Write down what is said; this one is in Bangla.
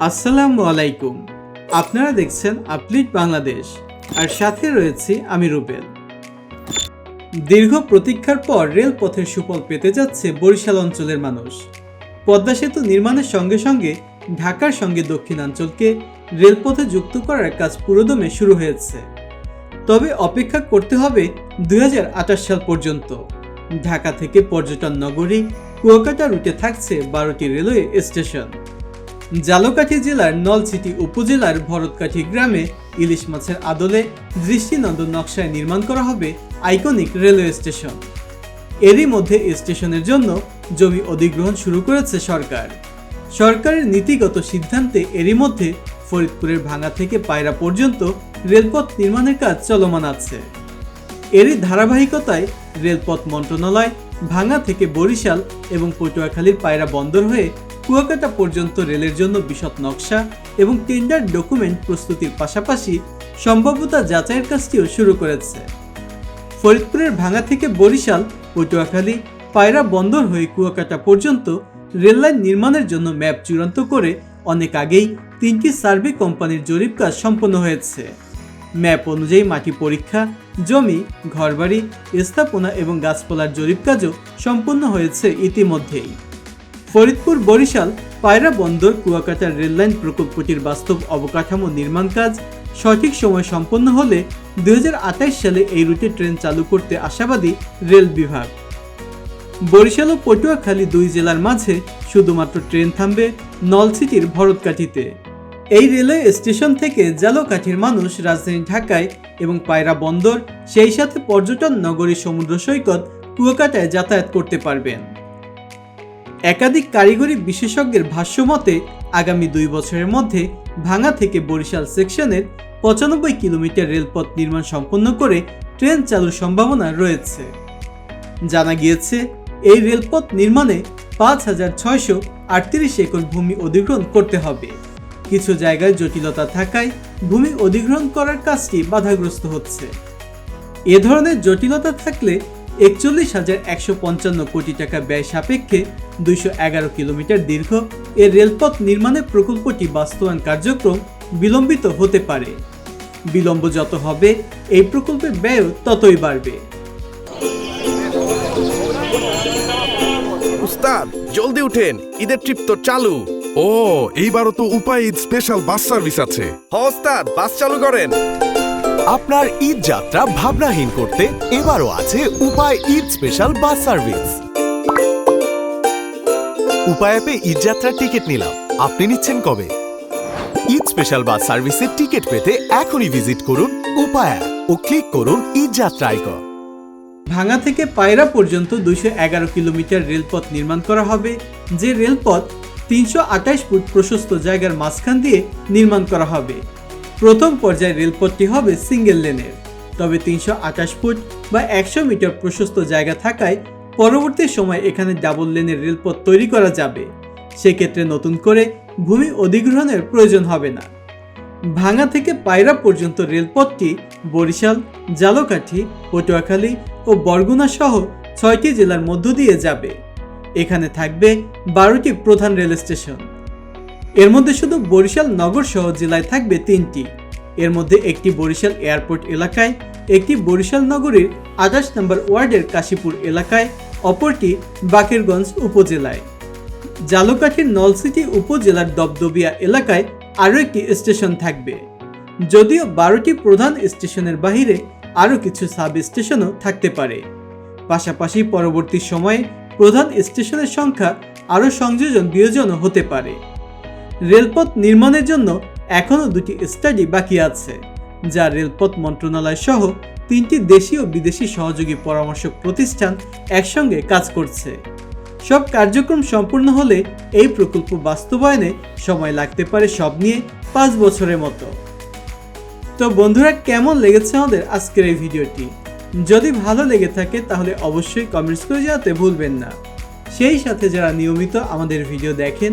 আসসালামু আলাইকুম। আপনারা দেখছেন আপলিট বাংলাদেশ, আর সাথে রয়েছি আমি রুবেল। দীর্ঘ প্রতীক্ষার পর রেলপথের সুফল পেতে যাচ্ছে বরিশাল অঞ্চলের মানুষ। পদ্মা সেতু নির্মাণের সঙ্গে সঙ্গে ঢাকার সঙ্গে দক্ষিণাঞ্চলকে রেলপথে যুক্ত করার কাজ পুরোদমে শুরু হয়েছে। তবে অপেক্ষা করতে হবে দু হাজার আঠাশ সাল পর্যন্ত। ঢাকা থেকে পর্যটন নগরী কুয়াকাটা রুটে থাকছে বারোটি রেলওয়ে স্টেশন। জালকাঠি জেলার নলছিটি উপজেলার ভরতকাঠি গ্রামে ইলিশ মাছের আদলে দৃষ্টিনন্দন নকশায় নির্মাণ করা হবে আইকনিক রেলওয়ে স্টেশন। এরই মধ্যে স্টেশনের জন্য জমি অধিগ্রহণ শুরু করেছে সরকার। সরকারের নীতিগত সিদ্ধান্তে এরই মধ্যে ফরিদপুরের ভাঙা থেকে পায়রা পর্যন্ত রেলপথ নির্মাণের কাজ চলমান আছে। এরই ধারাবাহিকতায় রেলপথ মন্ত্রণালয় ভাঙা থেকে বরিশাল এবং পটুয়াখালীর পায়রা বন্দর হয়ে কুয়াকাটা পর্যন্ত রেলের জন্য বিশদ নকশা এবং টেন্ডার ডকুমেন্ট প্রস্তুতির পাশাপাশি সম্ভাব্যতা যাচাইয়ের কাজটিও শুরু করেছে। ফরিদপুরের ভাঙা থেকে বরিশাল, পটুয়াখালী, পায়রা বন্দর হয়ে কুয়াকাটা পর্যন্ত রেললাইন নির্মাণের জন্য ম্যাপ চূড়ান্ত করে অনেক আগেই তিনটি সার্ভে কোম্পানির জরিপ কাজ সম্পন্ন হয়েছে। ম্যাপ অনুযায়ী মাটি পরীক্ষা, জমি, ঘরবাড়ি, স্থাপনা এবং গাছপালার জরিপ কাজও সম্পন্ন হয়েছে ইতিমধ্যেই। ফরিদপুর, বরিশাল, পায়রা বন্দর, কুয়াকাটার রেললাইন প্রকল্পটির বাস্তব অবকাঠামো নির্মাণ কাজ সঠিক সময় সম্পন্ন হলে দুই সালে এই রুটে ট্রেন চালু করতে আশাবাদী রেল বিভাগ। বরিশাল ও পটুয়াখালী দুই জেলার মাঝে শুধুমাত্র ট্রেন থামবে নলসিটির ভরতকাঠিতে। এই রেলওয়ে স্টেশন থেকে জালকাঠির মানুষ রাজধানী ঢাকায় এবং পায়রা বন্দর, সেই সাথে পর্যটন নগরী সমুদ্র সৈকত কুয়াকাটায় যাতায়াত করতে পারবেন। একাধিক কারিগরি বিশেষজ্ঞের ভাষ্য মতে, আগামী দুই বছরের মধ্যে ভাঙা থেকে বরিশাল সেকশনের পঁচানব্বই কিলোমিটার রেলপথ নির্মাণ সম্পন্ন করে ট্রেন চালুর সম্ভাবনা রয়েছে। জানা গিয়েছে, এই রেলপথ নির্মাণে পাঁচ হাজার ছয়শো আটত্রিশ একর ভূমি অধিগ্রহণ করতে হবে। কিছু জায়গায় জটিলতা থাকায় ভূমি অধিগ্রহণ করার কাজটি বাধাগ্রস্ত হচ্ছে। এ ধরনের জটিলতা থাকলে একচল্লিশ হাজার একশো পঞ্চান্ন কোটি টাকা ব্যয় সাপেক্ষে দুইশো এগারো কিলোমিটার দীর্ঘ এ রেলপথ নির্মাণের প্রকল্পটি বাস্তবায়ন কার্যক্রম বিলম্বিত হতে পারে। বিলম্ব যত হবে এই প্রকল্পের ব্যয়ও ততই বাড়বে। উস্তাদ জলদি উঠেন ঈদের ট্রিপ তো চালু। ও এইবারও তো উপায় স্পেশাল বাস সার্ভিস আছে। হ ওস্তাদ বাস চালু করেন। আপনার ঈদ যাত্রা ভাবনাহীন করতে এবারও আছে উপায় ঈদ স্পেশাল বাস সার্ভিস উপায় অ্যাপে ঈদ যাত্রার টিকিট নিলাম। আপনি নিচ্ছেন কবে? ঈদ স্পেশাল বাস সার্ভিসের টিকিট পেতে এখনই ভিজিট করুন উপায় ও ক্লিক করুন ঈদ যাত্রা আইকন ভাঙা থেকে পায়রা পর্যন্ত দুইশো এগারো কিলোমিটার রেলপথ নির্মাণ করা হবে, যে রেলপথ তিনশো আঠাশ ফুট প্রশস্ত জায়গার মাঝখান দিয়ে নির্মাণ করা হবে। প্রথম পর্যায়ে রেলপথটি হবে সিঙ্গেল লেনের। তবে তিনশো আঠাশ ফুট বা একশো মিটার প্রশস্ত জায়গা থাকায় পরবর্তী সময় এখানে ডাবল লেনের রেলপথ তৈরি করা যাবে। সেক্ষেত্রে নতুন করে ভূমি অধিগ্রহণের প্রয়োজন হবে না। ভাঙা থেকে পায়রা পর্যন্ত রেলপথটি বরিশাল, জালকাঠি, পটুয়াখালী ও বরগুনা সহ ছয়টি জেলার মধ্য দিয়ে যাবে। এখানে থাকবে বারোটি প্রধান রেল স্টেশন এর মধ্যে শুধু বরিশাল নগর সহ জেলায় থাকবে তিনটি। এর মধ্যে একটি বরিশাল এয়ারপোর্ট এলাকায়, একটি বরিশাল নগরীর আঠাশ নম্বর ওয়ার্ডের কাশীপুর এলাকায়, অপরটি বাকেরগঞ্জ উপজেলায়। জালকাঠির নলসিটি উপজেলার দবদবিয়া এলাকায় আরও একটি স্টেশন থাকবে। যদিও বারোটি প্রধান স্টেশনের বাহিরে আরও কিছু সাব স্টেশনও থাকতে পারে। পাশাপাশি পরবর্তী সময়ে প্রধান স্টেশনের সংখ্যা আরও সংযোজন বিয়োজনও হতে পারে। রেলপথ নির্মাণের জন্য এখনও দুটি স্টাডি বাকি আছে, যা রেলপথ মন্ত্রণালয় সহ তিনটি দেশীয় বিদেশি সহযোগী পরামর্শক প্রতিষ্ঠান একসঙ্গে কাজ করছে। সব কার্যক্রম সম্পূর্ণ হলে এই প্রকল্প বাস্তবায়নে সময় লাগতে পারে সব নিয়ে পাঁচ বছরের মতো। তো বন্ধুরা, কেমন লেগেছে আমাদের আজকের এই ভিডিওটি? যদি ভালো লেগে থাকে তাহলে অবশ্যই কমেন্টস করে জানাতে ভুলবেন না। সেই সাথে যারা নিয়মিত আমাদের ভিডিও দেখেন